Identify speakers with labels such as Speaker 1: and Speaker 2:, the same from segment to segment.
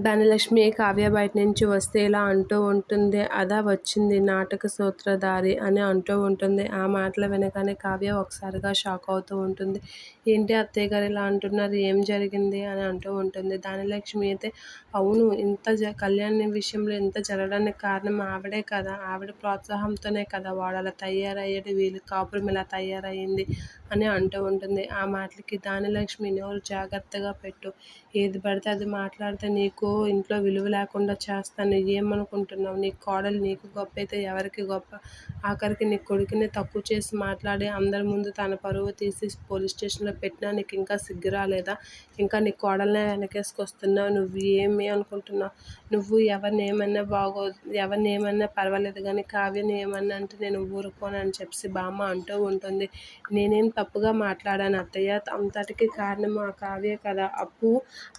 Speaker 1: ధనలక్ష్మి కావ్య బయట నుంచి వస్తే ఇలా అంటూ ఉంటుంది. అదా వచ్చింది నాటక సూత్రధారి అని అంటూ ఉంటుంది. ఆ మాటలు వినగానే కావ్య ఒకసారిగా షాక్ అవుతూ ఉంటుంది. ఏంటి అత్తయ్య గారు ఇలా అంటున్నారు? ఏం జరిగింది? అని అంటూ ఉంటుంది. ధనలక్ష్మి అయితే అవును ఇంత జ కళ్యాణ విషయంలో ఇంత జరగడానికి కారణం ఆవిడే కదా! ఆవిడ ప్రోత్సాహంతోనే కదా వాడు అలా తయారయ్యాడు. వీళ్ళు కాపురం ఇలా తయారయ్యింది అని అంటూ ఉంటుంది. ఆ మాటలకి దానిలక్ష్మి నోరు జాగ్రత్తగా పెట్టు. ఏది పడితే అది మాట్లాడితే నీకు ఇంట్లో విలువ లేకుండా చేస్తాను. ఏమనుకుంటున్నావు? నీ కోడలు నీకు గొప్ప అయితే ఎవరికి గొప్ప? ఆఖరికి నీ కొడుకుని తక్కువ చేసి మాట్లాడి అందరి ముందు తన పరువు తీసి పోలీస్ స్టేషన్లో పెట్టినా నీకు ఇంకా సిగ్గు రాలేదా? ఇంకా నీ కోడలనే వెనకేసుకొస్తున్నావు. నువ్వు ఏమి అనుకుంటున్నావు? నువ్వు ఎవరిని ఏమన్నా బాగో ఎవరిని ఏమన్నా పర్వాలేదు కానీ కావ్యని ఏమన్నా అంటే నేను ఊరుకోను అని చెప్పి బామ్మ అంటూ ఉంటుంది. నేనేం తప్పుగా మాట్లాడాను అత్తయ్య? అంతటికి కారణం ఆ కావ్య కదా! అప్పు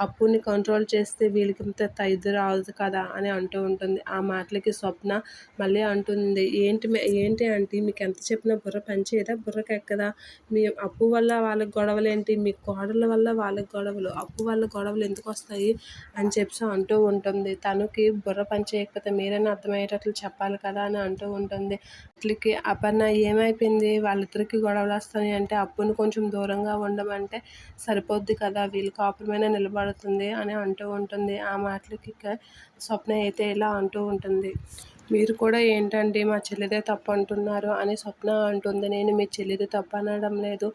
Speaker 1: అప్పుని కంట్రోల్ చేస్తే వీళ్ళకి ఇంత తైదు రాదు కదా అని అంటూ ఉంటుంది. ఆ మాటలకి స్వప్న మళ్ళీ అంటుంది. ఏంటి ఏంటి అంటే మీకు ఎంత చెప్పినా బుర్ర పనిచేయదా? బుర్రకెక్కదా? మీ అప్పు వల్ల వాళ్ళకి గొడవలు ఏంటి మీ కోడళ్ళ వల్ల వాళ్ళకి గొడవలు. అప్పు వల్ల గొడవలు ఎందుకు వస్తాయి? అని చెప్పి అంటూ ఉంటుంది. తనకి బుర్ర పని చేయకపోతే మీరైనా అర్థమయ్యేటట్లు చెప్పాలి కదా అని అంటూ ఉంటుంది. అట్లకి అపర్ణ ఏమైపోయింది? వాళ్ళిద్దరికి గొడవలు వస్తాయి అంటే అంటే అప్పును కొంచెం దూరంగా ఉండమంటే సరిపోద్ది కదా! వీళ్ళ కాపురమైన నిలబడుతుంది అని అంటూ ఉంటుంది. ఆ మాటలకి స్వప్న అయితే ఇలా అంటూ ఉంటుంది. మీరు కూడా ఏంటండి మా చెల్లిదే తప్పు అంటున్నారు అని స్వప్న అంటుంది. నేను మీ చెల్లిది తప్పు అనడం లేదు.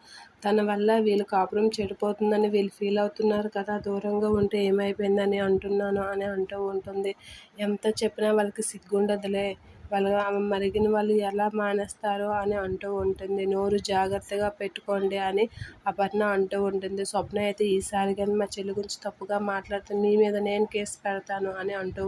Speaker 1: తన వల్ల వీళ్ళు కాపురం చెడిపోతుందని వీళ్ళు ఫీల్ అవుతున్నారు కదా! దూరంగా ఉంటే ఏమైపోయిందని అంటున్నాను అని అంటూ ఉంటుంది. ఎంత చెప్పినా వాళ్ళకి సిగ్గుండదులే. వాళ్ళు మరిగిన వాళ్ళు ఎలా మానేస్తారు అని అంటూ ఉంటుంది. నోరు జాగ్రత్తగా పెట్టుకోండి అని అపర్ణ అంటూ ఉంటుంది. స్వప్న అయితే ఈసారి కానీ మా చెల్లి గురించి తప్పుగా మాట్లాడుతుంది నీ మీద నేను కేసు పెడతాను అని అంటూ